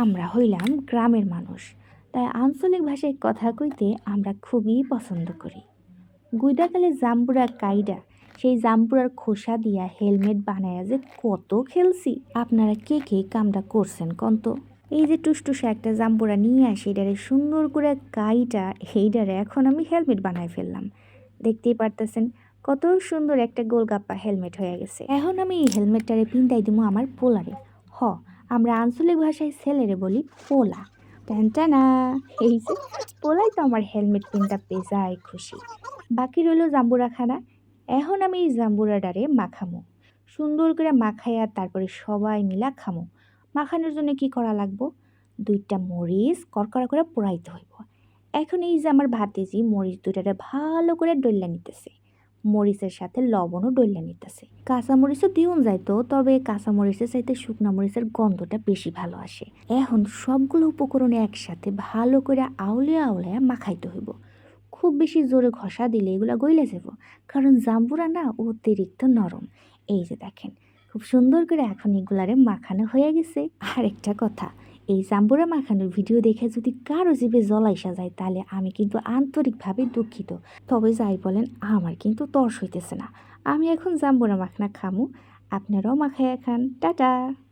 আমরা হইলাম গ্রামের মানুষ। তাই আঞ্চলিক ভাষায় কথা কইতে আমরা খুবই পছন্দ করি। গুইদাকালে জাম্বুরা কাইডা, সেই জাম্বুরার খোসা দিয়া হেলমেট বানায়া যে কত খেলছি। আপনারা কে কে কামটা করছেন কন্ত? এই যে টুসটুসা একটা জাম্বুরা নিয়ে আসি, এটারে সুন্দর করে কাইটা এইটারে এখন আমি হেলমেট বানায় ফেললাম। দেখতেই পারতেছেন কত সুন্দর একটা গোলগাপ্পা হেলমেট হয়ে গেছে। এখন আমি এই হেলমেটটারে পিন্তাই দিব আমার পোলারে। হ আমরা আঞ্চলিক ভাষায় ছেলেরে বলি পোলা। টানটানা এই যে, পোলাই তো আমার হেলমেট পিনটা পেজায় খুশি। বাকি রইল জাম্বুরা খানা এখন আমি এই জাম্বুরাডারে মাখামো। সুন্দর করে মাখাইয়া তারপরে সবাই মিলা খামো। মাখানোর জন্য কি করা লাগবো? দুইটা মরিচ করকরা করে পোড়াইতে হইব। এখন এই যে আমার ভাতিজি মরিচ দুইটারে ভালো করে ডল্লা নিতেছে। মরিচের সাথে লবণও ডল্লা নিতেছে। কাঁচা মরিচও দিউন যাইতো, তবে কাঁচামরিচের চাইতে শুকনা মরিচের গন্ধটা বেশি ভালো আসে। এখন সবগুলো উপকরণ একসাথে ভালো করে আউলে আউলে মাখাইতে হইব। খুব বেশি জোরে ঘষা দিলে এগুলা গইলে যাব কারণ জাম্বুরা না অতিরিক্ত নরম। এই যে দেখেন, খুব সুন্দর করে এখন এগুলারে মাখানো হয়ে গেছে। আর একটা কথা এই জাম্বুরা মাখানোর ভিডিও দেখে যদি কারও জীবে জলাইসা যায়, তাহলে আমি কিন্তু আন্তরিকভাবে দুঃখিত। তবে যাই বলেন, আমার কিন্তু তর্স হইতেছে না। আমি এখন জাম্বুরা মাখনা খামু। আপনারাও মাখাইয়া খান। টাটা!